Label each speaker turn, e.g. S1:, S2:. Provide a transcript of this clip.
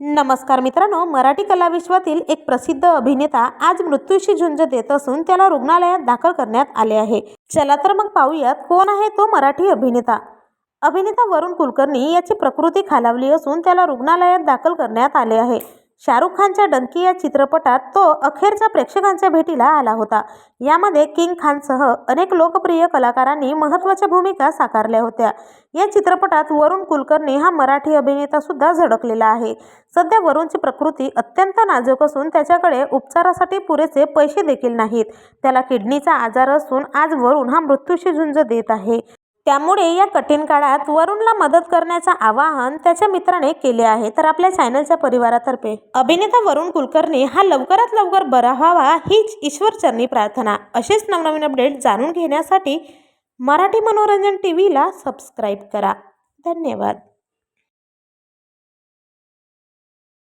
S1: नमस्कार मित्रांनो मराठी कलाविश्वातील एक प्रसिद्ध अभिनेता आज मृत्यूशी झुंज देत असून त्याला रुग्णालयात दाखल करण्यात आले आहे. चला तर मग पाहूयात कोण आहे तो मराठी अभिनेता. अभिनेता वरुण कुलकर्णी याची प्रकृती खालावली असून त्याला रुग्णालयात दाखल करण्यात आले आहे. शाहरुख खानच्या डंकी या चित्रपटात तो अखेरच्या प्रेक्षकांच्या भेटीला आला होता. यामध्ये किंग खानसह अनेक लोकप्रिय कलाकारांनी महत्त्वाच्या भूमिका साकारल्या होत्या. या चित्रपटात वरुण कुलकर्णी हा मराठी अभिनेता सुद्धा झळकलेला आहे. सध्या वरुणची प्रकृती अत्यंत नाजूक असून त्याच्याकडे उपचारासाठी पुरेसे पैसे देखील नाहीत. त्याला किडनीचा आजार असून आज वरुण हा मृत्यूशी झुंज देत आहे. त्यामुळे या कठीण काळात वरुणला मदत करण्याचं आवाहन त्याच्या मित्राने केले आहे. तर आपल्या चॅनलच्या परिवारातर्फे अभिनेता वरुण कुलकर्णी हा लवकरात लवकर बरा व्हावा हीच ईश्वरचरणी प्रार्थना. असेच नवनवीन अपडेट जाणून घेण्यासाठी मराठी मनोरंजन टी व्हीला सबस्क्राईब करा. धन्यवाद.